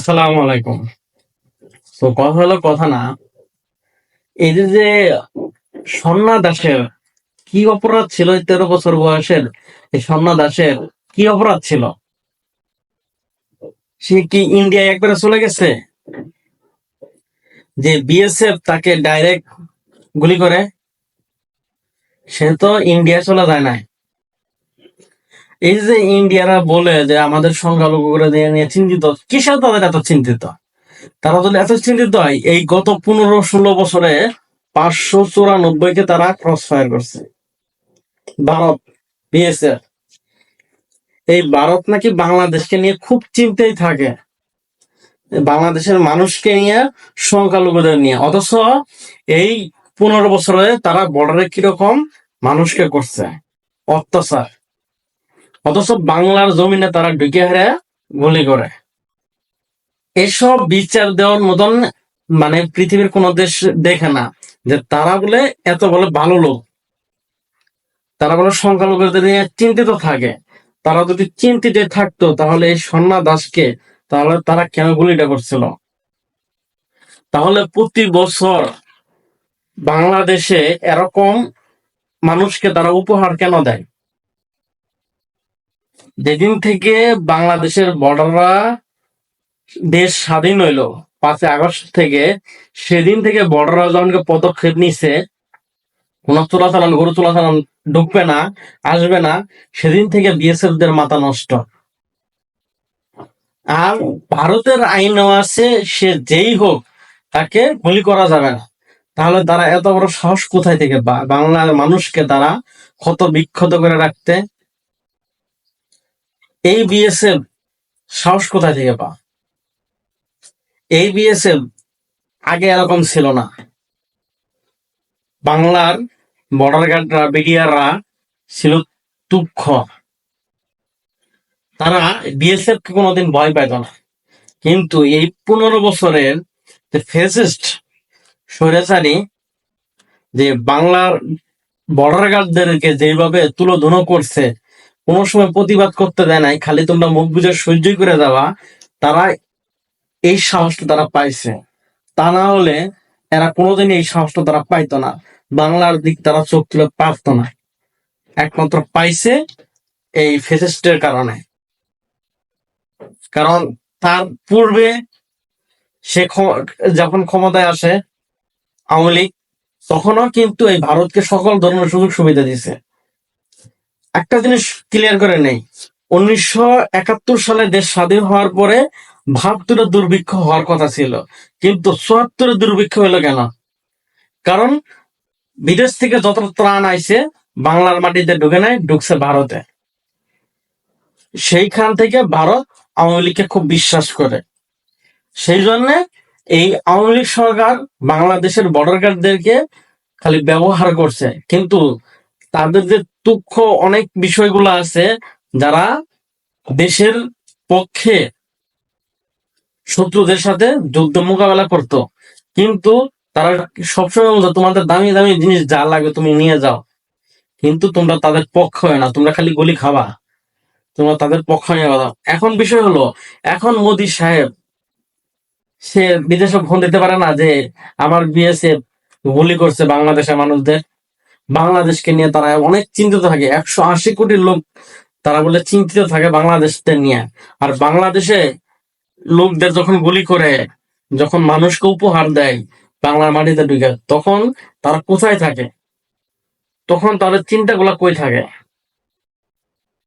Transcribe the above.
আসসালামু আলাইকুম। তো কথা হলো কথা না, এই যে যে দাসের কি অপরাধ ছিল তেরো বছর বয়সের, এই সন্না দাসের কি অপরাধ ছিল? সে কি ইন্ডিয়া একবারে চলে গেছে? যে বিএসএফ তাকে ডাইরেক্ট গুলি করে, সে তো ইন্ডিয়া চলে যায় নাই। এই যে ইন্ডিয়ারা বলে যে আমাদের সংখ্যালঘুরা নিয়ে চিন্তিত, কিসের তাদের এত চিন্তিত? তারা যদি এত চিন্তিত হয়, এই গত পনেরো ষোলো বছরে পাঁচশো চুরানব্বই কে তারা ক্রস ফায়ার করছে। ভারত বিএসএফ এই ভারত নাকি বাংলাদেশকে নিয়ে খুব চিন্তাই থাকে। বাংলাদেশের মানুষকে নিয়ে, সংখ্যালঘুদের নিয়ে। অথচ এই পনেরো বছরে তারা বর্ডারে কীরকম মানুষকে করছে? অত্যাচার। অথচ বাংলার জমিনে তারা ঢুকে হারে গুলি করে। এসব বিচার দেওয়ার মতন মানে পৃথিবীর কোন দেশ দেখে না যে তারা বলে এত বলে ভালো লোক। তারা বলে সংখ্যালঘুদের নিয়ে চিন্তিত থাকে। তারা যদি চিন্তিত থাকতো তাহলে এই সন্না দাসকে তাহলে তারা কেন গুলিটা করছিল? তাহলে প্রতি বছর বাংলাদেশে এরকম মানুষকে তারা উপহার কেন দেয়? যেদিন থেকে বাংলাদেশের বর্ডাররা দেশ স্বাধীন হইল, পাঁচই আগস্ট থেকে, সেদিন থেকে বর্ডাররা যখন পদক্ষেপ নিছে, কোন চোরাচালান, গরু চোরাচালান ঢুকবে না, আসবে না, সেদিন থেকে বিএসএফ দের মাথা নষ্ট। আর ভারতের আইনও আছে, সে যেই হোক, তাকে গুলি করা যাবে না। তাহলে তারা এত বড় সাহস কোথায় থেকে বাংলার মানুষকে তারা ক্ষত বিক্ষত করে রাখতে এই বিএসএফ সাহস কোথায় থেকে পা এই বিএসএফ আগে এরকম ছিল না। বাংলার বর্ডার গার্ডরা বিডিআররা ছিল তুক্ষ তারা বিএসএফ কে কোনোদিন ভয় পাইত না। কিন্তু এই পনেরো বছরের যে ফেসিস্ট স্বৈরাচারী, যে বাংলার বর্ডার গার্ডদেরকে যেভাবে তুলোধুনো করছে কোনো সময় প্রতিবাদ করতে দেয় নাই, খালি তোমরা মুখ বুঝে সহ্যই করে দেওয়া তারা এই সাহসটা তারা পাইছে। তা না হলে এরা কোনোদিনই এই সাহসটা তারা পাইতো না। বাংলার দিক তারা চোখ তুলে পারতো না। একমাত্র পাইছে এই ফেসিস্টের কারণে। কারণ তার পূর্বে সে যখন ক্ষমতায় আসে আওয়ামী লীগ, তখনও কিন্তু এই ভারতকে সকল ধরনের সুযোগ সুবিধা দিছে একটা জিনিস ক্লিয়ার করে নেই। উনিশশো একাত্তর সালে দেশ স্বাধীন হওয়ার পরে বাহাত্তরের দুর্ভিক্ষ হওয়ার কথা ছিল। কিন্তু চুয়াত্তরে দুর্ভিক্ষ হলো কেন? কারণ বিদেশ থেকে যত ত্রাণ আইছে, বাংলার মাটিতে ঢুকে নাই, ঢুকছে ভারতে। সেইখান থেকে ভারত আওয়ামী লীগকে খুব বিশ্বাস করে। সেই জন্যে এই আওয়ামী লীগ সরকার বাংলাদেশের বর্ডার গার্ডদেরকে খালি ব্যবহার করছে। কিন্তু তাদের যে তুক্ষ অনেক বিষয়গুলো আছে যারা দেশের পক্ষে শত্রুদের সাথে যুদ্ধ মোকাবেলা করত। কিন্তু তারা সবসময় বলতো, তোমাদের দামি দামি জিনিস যা লাগে তুমি নিয়ে যাও। কিন্তু তোমরা তাদের পক্ষ হয় না, তোমরা খালি গলি খাবা। তোমরা তাদের পক্ষ নিয়ে কথা এখন বিষয় হলো, এখন মোদি সাহেব, সে বিদেশে ফোন দিতে পারে না যে, আমার বিএসএফ গুলি করছে বাংলাদেশের মানুষদের। বাংলাদেশকে নিয়ে তারা অনেক চিন্তিত থাকে। একশো আশি কোটি লোক তারা বলে চিন্তিত থাকে বাংলাদেশদের নিয়ে। আর বাংলাদেশে লোকদের যখন গুলি করে, যখন মানুষকে উপহার দেয়, বাংলার মাটিতে ঢুকে, তখন তারা কোথায় থাকে? তখন তাদের চিন্তাগুলা কই থাকে?